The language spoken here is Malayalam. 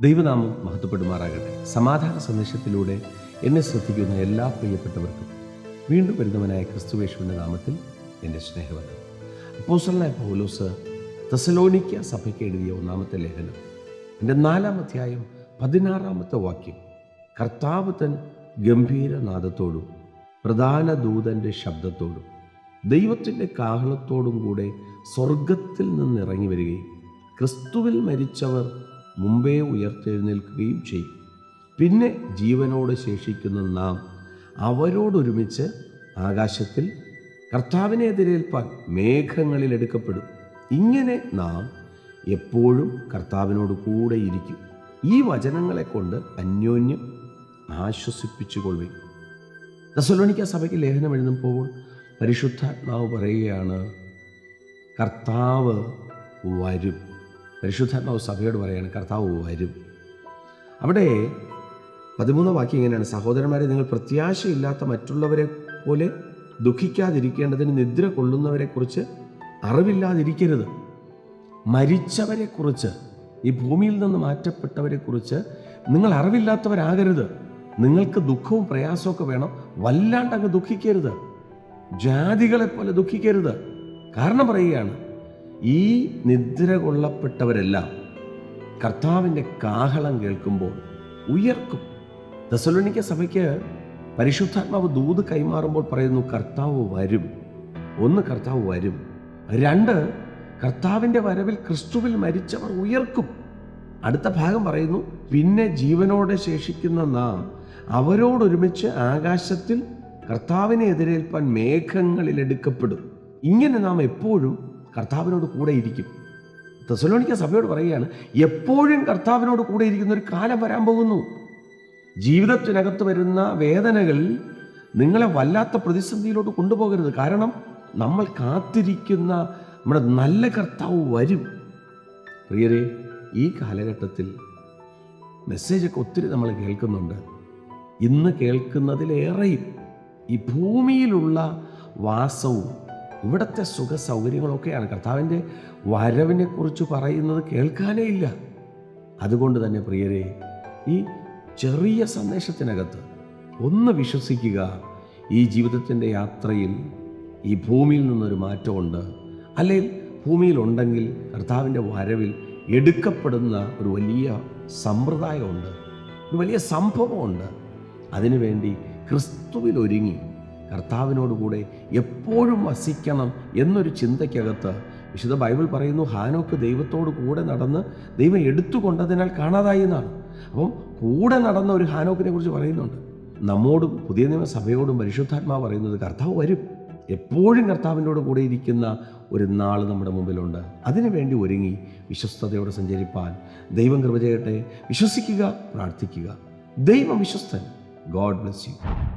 ദൈവനാമം മഹത്വപ്പെടുമാറാകട്ടെ. സമാധാന സന്ദേശത്തിലൂടെ എന്നെ ശ്രദ്ധിക്കുന്ന എല്ലാ പ്രിയപ്പെട്ടവർക്കും വീണ്ടും വരുന്നവനായ ക്രിസ്തുവേശുവിന്റെ നാമത്തിൽ എന്റെ സ്നേഹവന്ദനം. അപ്പോസലായ പൗലോസ് തെസലോണിക്ക സഭയ്ക്ക് എഴുതിയ ഒന്നാമത്തെ ലേഖനം. എന്റെ നാലാം അധ്യായം പതിനാറാമത്തെ വാക്യം. കർത്താവ് തൻ ഗംഭീരനാദത്തോടും പ്രധാന ദൂതന്റെ ശബ്ദത്തോടും ദൈവത്തിന്റെ കാഹളത്തോടും കൂടെ സ്വർഗത്തിൽ നിന്നിറങ്ങി വരികയും ക്രിസ്തുവിൽ മരിച്ചവർ മുമ്പേ ഉയർത്തെഴുന്നേൽക്കുകയും ചെയ്യും. പിന്നെ ജീവനോട് ശേഷിക്കുന്ന നാം അവരോടൊരുമിച്ച് ആകാശത്തിൽ കർത്താവിനെ എതിരേൽപ്പാൻ മേഘങ്ങളിൽ എടുക്കപ്പെടും. ഇങ്ങനെ നാം എപ്പോഴും കർത്താവിനോട് കൂടെ ഇരിക്കും. ഈ വചനങ്ങളെ കൊണ്ട് അന്യോന്യം ആശ്വസിപ്പിച്ചുകൊള്ളുകയും ദസലോണിക്ക സഭയ്ക്ക് ലേഖനം എഴുതുമ്പോൾ പരിശുദ്ധാത്മാവ് പറയുകയാണ് കർത്താവ് വരും. പരിശുദ്ധാത്മാവ് സഭയോട് പറയാണ് കർത്താവ് വരും. അവിടെ പതിമൂന്ന് വാക്യം ഇങ്ങനെയാണ് സഹോദരന്മാരെ നിങ്ങൾ പ്രത്യാശയില്ലാത്ത മറ്റുള്ളവരെ പോലെ ദുഃഖിക്കാതിരിക്കേണ്ടതിന് നിദ്ര കൊള്ളുന്നവരെക്കുറിച്ച് അറിവില്ലാതിരിക്കരുത്. മരിച്ചവരെക്കുറിച്ച് ഈ ഭൂമിയിൽ നിന്ന് മാറ്റപ്പെട്ടവരെക്കുറിച്ച് നിങ്ങൾ അറിവില്ലാത്തവരാകരുത്. നിങ്ങൾക്ക് ദുഃഖവും പ്രയാസമൊക്കെ വേണം വല്ലാണ്ട് അങ്ങ് ദുഃഖിക്കരുത്. ജാതികളെ പോലെ ദുഃഖിക്കരുത്. കാരണം പറയുകയാണ് ഈ നിദ്ര കൊള്ളപ്പെട്ടവരെല്ലാം കർത്താവിന്റെ കാഹളം കേൾക്കുമ്പോൾ ഉയർക്കും. ദസലോണിക്ക സഭയ്ക്ക് പരിശുദ്ധാത്മാവ് ദൂത് കൈമാറുമ്പോൾ പറയുന്നു കർത്താവ് വരും. ഒന്ന് കർത്താവ് വരും. രണ്ട് കർത്താവിന്റെ വരവിൽ ക്രിസ്തുവിൽ മരിച്ചവർ ഉയർക്കും. അടുത്ത ഭാഗം പറയുന്നു പിന്നെ ജീവനോടെ ശേഷിക്കുന്ന നാം അവരോടൊരുമിച്ച് ആകാശത്തിൽ കർത്താവിനെ എതിരേൽപ്പാൻ മേഘങ്ങളിൽ എടുക്കപ്പെടും. ഇങ്ങനെ നാം എപ്പോഴും കർത്താവിനോട് കൂടെ ഇരിക്കും. തെസലോണിക്ക സഭയോട് പറയുകയാണ് എപ്പോഴും കർത്താവിനോട് കൂടെ ഇരിക്കുന്ന ഒരു കാലം വരാൻ പോകുന്നു. ജീവിതത്തിനകത്ത് വരുന്ന വേദനകൾ നിങ്ങളെ വല്ലാത്ത പ്രതിസന്ധിയിലോട്ട് കൊണ്ടുപോകരുത്. കാരണം നമ്മൾ കാത്തിരിക്കുന്ന നമ്മുടെ നല്ല കർത്താവ് വരും. പ്രിയരെ ഈ കാലഘട്ടത്തിൽ മെസ്സേജൊക്കെ ഒത്തിരി നമ്മൾ കേൾക്കുന്നുണ്ട്. ഇന്ന് കേൾക്കുന്നതിലേറെയും ഈ ഭൂമിയിലുള്ള വാസവും ഇവിടുത്തെ സുഖ സൗകര്യങ്ങളൊക്കെയാണ് കർത്താവിന്റെ വരവിനെക്കുറിച്ച് പറയുന്നത് കേൾക്കാനേ ഇല്ല. അതുകൊണ്ട് തന്നെ പ്രിയരെ ഈ ചെറിയ സന്ദേശത്തിനകത്ത് ഒന്ന് വിശ്വസിക്കുക. ഈ ജീവിതത്തിന്റെ യാത്രയിൽ ഈ ഭൂമിയിൽ നിന്നൊരു മാറ്റമുണ്ട്. അല്ലെങ്കിൽ ഭൂമിയിലുണ്ടെങ്കിൽ കർത്താവിന്റെ വരവിൽ എടുക്കപ്പെടുന്ന ഒരു വലിയ സമ്പ്രദായമുണ്ട്. ഒരു വലിയ സംഭവമുണ്ട്. അതിനുവേണ്ടി ക്രിസ്തുവിൽ ഒരുങ്ങി കർത്താവിനോട് കൂടെ എപ്പോഴും വസിക്കണം എന്നൊരു ചിന്തയ്ക്കകത്ത് വിശുദ്ധ ബൈബിൾ പറയുന്നു ഹാനോക്ക് ദൈവത്തോട് കൂടെ നടന്ന് ദൈവം എടുത്തുകൊണ്ടതിനാൽ കാണാതായി എന്നാണ്. അപ്പം കൂടെ നടന്ന ഒരു ഹാനോക്കിനെ കുറിച്ച് പറയുന്നുണ്ട്. നമ്മോടും പുതിയ നിയമസഭയോടും പരിശുദ്ധാത്മാവ് പറയുന്നത് കർത്താവ് വരും. എപ്പോഴും കർത്താവിനോട് കൂടെ ഇരിക്കുന്ന ഒരു നാൾ നമ്മുടെ മുമ്പിലുണ്ട്. അതിനുവേണ്ടി ഒരുങ്ങി വിശ്വസ്തയോടെ സഞ്ചരിപ്പാൻ ദൈവം കൃപ ചെയ്യട്ടെ. വിശ്വസിക്കുക പ്രാർത്ഥിക്കുക. ദൈവം വിശ്വസ്തൻ. God bless you.